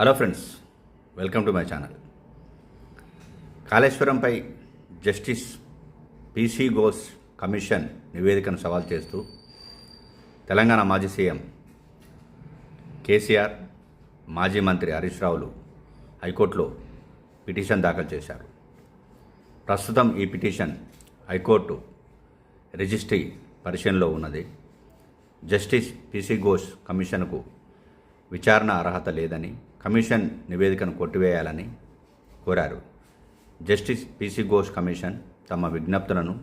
Hello friends welcome to my channel. కాళేశ్వరంపై justice PC Ghosh commission నివేదికను సవాల్ చేస్తూ తెలంగాణ మాజీ సీఎం కేసీఆర్ మాజీ మంత్రి హరీష్ రావులు హైకోర్టులో పిటిషన్ దాఖలు చేశారు. ప్రస్తుతం ఈ పిటిషన్ హైకోర్టు రిజిస్ట్రీ పరిశీలనలో ఉన్నది. జస్టిస్ పిసి ఘోష్ కమిషన్కు విచారణ అర్హత లేదని కమిషన్ నివేదికను కొట్టివేయాలని కోరారు. జస్టిస్ పిసి ఘోష్ కమిషన్ తమ విజ్ఞప్తులను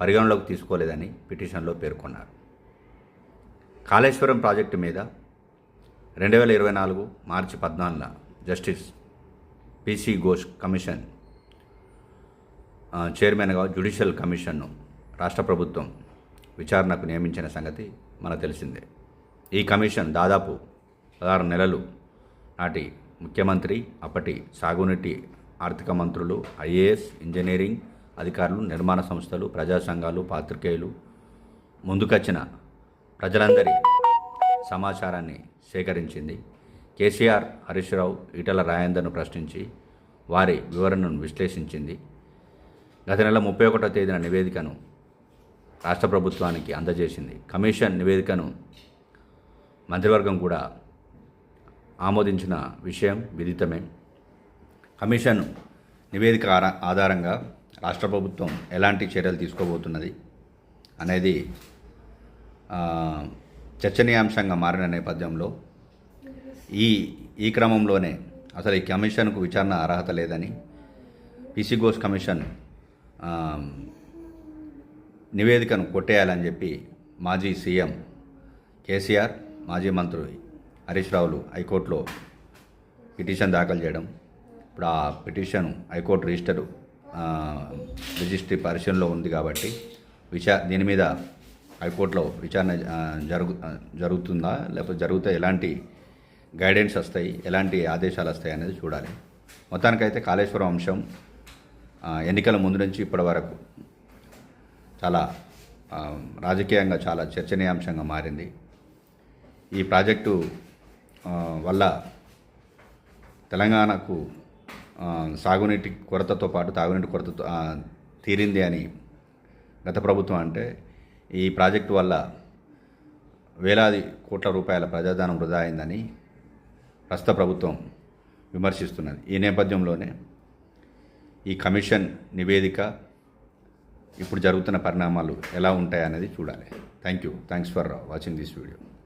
పరిగణలోకి తీసుకోలేదని పిటిషన్లో పేర్కొన్నారు. కాళేశ్వరం ప్రాజెక్టు మీద రెండు వేల ఇరవై నాలుగు మార్చి పద్నాలుగున జస్టిస్ పిసి ఘోష్ కమిషన్ చైర్మన్గా జ్యుడిషియల్ కమిషన్ను రాష్ట్ర ప్రభుత్వం విచారణకు నియమించిన సంగతి మనకు తెలిసిందే. ఈ కమిషన్ దాదాపు పదహారు నెలలు నాటి ముఖ్యమంత్రి అప్పటి సాగునీటి ఆర్థిక మంత్రులు ఐఏఎస్ ఇంజనీరింగ్ అధికారులు నిర్మాణ సంస్థలు ప్రజా సంఘాలు పాత్రికేయులు ముందుకొచ్చిన ప్రజలందరి సమాచారాన్ని సేకరించింది. కేసీఆర్ హరీష్ రావు ఈటల రాయందర్ను ప్రశ్నించి వారి వివరణను విశ్లేషించింది. గత నెల ముప్పై ఒకటో తేదీన నివేదికను రాష్ట్ర ప్రభుత్వానికి అందజేసింది. కమిషన్ నివేదికను మంత్రివర్గం కూడా ఆమోదించిన విషయం విదితమే. కమిషన్ నివేదిక ఆధారంగా రాష్ట్ర ప్రభుత్వం ఎలాంటి చర్యలు తీసుకోబోతున్నది అనేది చర్చనీయాంశంగా మారిన నేపథ్యంలో ఈ ఈ క్రమంలోనే అసలు ఈ కమిషన్కు విచారణ అర్హత లేదని పిసి ఘోష్ కమిషన్ నివేదికను కొట్టేయాలని చెప్పి మాజీ సీఎం కేసీఆర్ మాజీ మంత్రి హరీష్ రావులు హైకోర్టులో పిటిషన్ దాఖలు చేయడం. ఇప్పుడు ఆ పిటిషన్ హైకోర్టు రిజిస్టర్ రిజిస్ట్రీ పరిశీలనలో ఉంది కాబట్టి విచా దీని మీద హైకోర్టులో విచారణ జరుగు జరుగుతుందా? లేకపోతే జరిగితే ఎలాంటి గైడెన్స్ వస్తాయి? ఎలాంటి ఆదేశాలు వస్తాయి అనేది చూడాలి. మొత్తానికైతే కాళేశ్వరం అంశం ఎన్నికల ముందు నుంచి ఇప్పటి వరకు చాలా రాజకీయంగా చాలా చర్చనీయాంశంగా మారింది. ఈ ప్రాజెక్టు వల్ల తెలంగాణకు సాగునీటి కొరతతో పాటు తాగునీటి కొరతతో తీరింది అని గత ప్రభుత్వం అంటే ఈ ప్రాజెక్టు వల్ల వేలాది కోట్ల రూపాయల ప్రజాధనం వృధా అయిందని ప్రస్తుత ప్రభుత్వం విమర్శిస్తున్నది. ఈ నేపథ్యంలోనే ఈ కమిషన్ నివేదిక ఇప్పుడు జరుగుతున్న పరిణామాలు ఎలా ఉంటాయనేది చూడాలి. Thank you thanks for watching this video